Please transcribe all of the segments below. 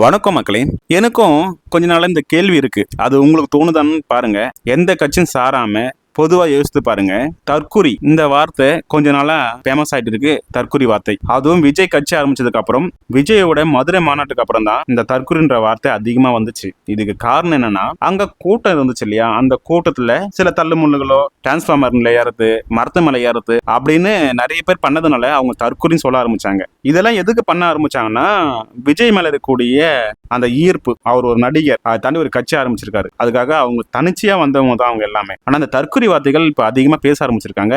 வணக்கம் மக்களே. எனக்கும் கொஞ்ச நாள் இந்த கேள்வி இருக்கு. அது உங்களுக்கு தோணுதான்னு பாருங்க. எந்த கட்சியும் சாராம பொதுவா யோசித்து பாருங்க. தற்குறி இந்த வார்த்தை கொஞ்ச நாளா ஃபேமஸ் ஆயிட்டு இருக்கு தற்குறி வார்த்தை. அதுவும் விஜய் கட்சி ஆரம்பிச்சதுக்கு அப்புறம் விஜயோட மதுரை மாநாட்டுக்கு அப்புறம் தான் இந்த தற்குறின்ற வார்த்தை அதிகமா வந்துச்சு. இதுக்கு காரணம் என்னன்னா அங்க கூட்டம் இருந்துச்சு இல்லையா? அந்த கூட்டத்துல சில தள்ளுமுள்ளுகளோ டிரான்ஸ்ஃபார்மர்ல ஏறது மரத்து மலை ஏறது அப்படின்னு நிறைய பேர் பண்ணதுனால அவங்க தற்குறின்னு சொல்ல ஆரம்பிச்சாங்க. இதெல்லாம் எதுக்கு பண்ண ஆரம்பிச்சாங்கன்னா விஜய் மேல இருக்கக்கூடிய அந்த ஈர்ப்பு. அவர் ஒரு நடிகர். அதை தாண்டி ஒரு கட்சி ஆரம்பிச்சிருக்காரு. அதுக்காக அவங்க தனிச்சையா வந்தவங்க தான் அவங்க எல்லாமே. ஆனா அந்த தற்குறி வார்த்தைகள் இப்போ அதிகமாக பேச ஆரம்பிச்சிருக்காங்க.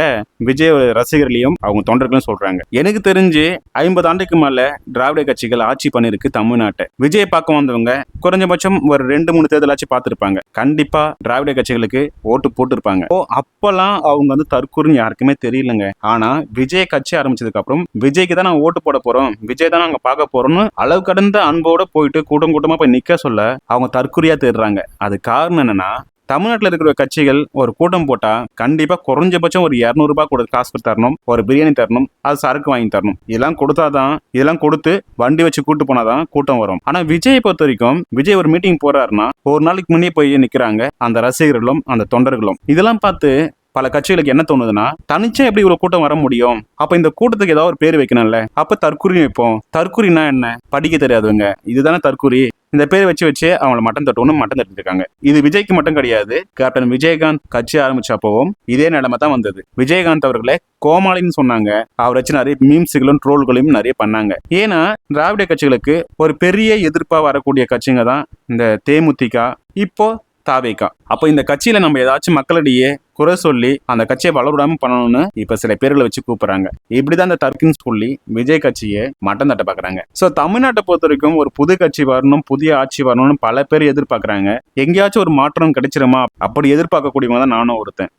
விஜய் ரசிகர்களையும் அவங்க தொண்டர்களையும் சொல்றாங்க. எனக்கு தெரிஞ்சு ஐம்பது ஆண்டுக்கு மேல திராவிட கட்சிகள் ஆட்சி பண்ணிருக்கு தமிழ்நாட்டை. விஜய் பார்க்க வந்தவங்க குறைஞ்சபட்சம் ஒரு ரெண்டு மூணு தேர்தலாச்சும் பார்த்துருப்பாங்க. கண்டிப்பா திராவிட கட்சிகளுக்கு ஓட்டு போட்டிருப்பாங்க. ஓ அப்பெல்லாம் அவங்க வந்து தற்கூறுன்னு யாருக்குமே தெரியலங்க. ஆனா விஜய் கட்சி ஆரம்பிச்சதுக்கு அப்புறம் விஜய்க்கு தான் நாங்கள் ஓட்டு போட போறோம். விஜய் தான் நாங்கள் பார்க்க போறோம்னு அளவு கடந்த அன்போட போயிட்டு கூட்டம் கூட்டமா போய் நிக்க சொல்ல அவங்க தற்கொலையா தேடுறாங்க. அது காரணம் என்னன்னா தமிழ்நாட்டில் இருக்கிற கட்சிகள் ஒரு கூட்டம் போட்டா கண்டிப்பா குறைஞ்சபட்சம் ஒரு இரநூறுபா கொடுத்து காசு கொடுத்து தரணும் ஒரு பிரியாணி தரணும் அது சரக்கு வாங்கி தரணும். இதெல்லாம் கொடுத்தாதான் இதெல்லாம் கொடுத்து வண்டி வச்சு கூட்டு போனாதான் கூட்டம் வரும். ஆனா விஜய் பொறுத்த வரைக்கும் விஜய் ஒரு மீட்டிங் போறாருன்னா ஒரு நாளைக்கு முன்னே போய் நிக்கிறாங்க அந்த ரசிகர்களும் அந்த தொண்டர்களும். இதெல்லாம் பார்த்து பல கட்சிகளுக்கு என்ன தோணுதுன்னா தனிச்சா எப்படி இவ்வளவு கூட்டம் வர முடியும்? அப்ப இந்த கூட்டத்துக்கு ஏதாவது ஒரு பேர் வைக்கணும்ல? அப்ப தற்குறி வைப்போம். தற்குறினா என்ன? படிக்க தெரியாதவங்க. இதுதானே தற்குறி இந்த பேர் வச்சு வச்சு அவங்கள மட்டம் தட்டணும் மட்டம் தட்டிருக்காங்க. இது விஜய்க்கு மட்டும் கிடையாது. கேப்டன் விஜயகாந்த் கட்சி ஆரம்பிச்சப்பவும் இதே நிலைமை தான் வந்தது. விஜயகாந்த் அவர்களை கோமாளின்னு சொன்னாங்க. அவர் வச்சு நிறைய மீம்ஸுகளும் ட்ரோல்களையும் நிறைய பண்ணாங்க. ஏன்னா திராவிட கட்சிகளுக்கு ஒரு பெரிய எதிர்ப்பா வரக்கூடிய கட்சிங்க தான் இந்த தேமுதிக இப்போ தாவேக்கா அப்போ இந்த கட்சியில நம்ம ஏதாச்சும் மக்களிடையே குறை சொல்லி அந்த கட்சியை வளவிடாம பண்ணணும்னு இப்ப சில பேர்களை வச்சு கூப்பிடுறாங்க. இப்படிதான் இந்த தர்க்கின் சொல்லி விஜய் கட்சியை மட்டம் தட்ட பாக்குறாங்க. சோ தமிழ்நாட்டை பொறுத்த வரைக்கும் ஒரு புது கட்சி வரணும் புதிய ஆட்சி வரணும்னு பல பேர் எதிர்பார்க்கறாங்க. எங்கேயாச்சும் ஒரு மாற்றம் கிடைச்சிருமா? அப்படி எதிர்பார்க்கக்கூடியவங்க தான் நானும் ஒருத்தன்.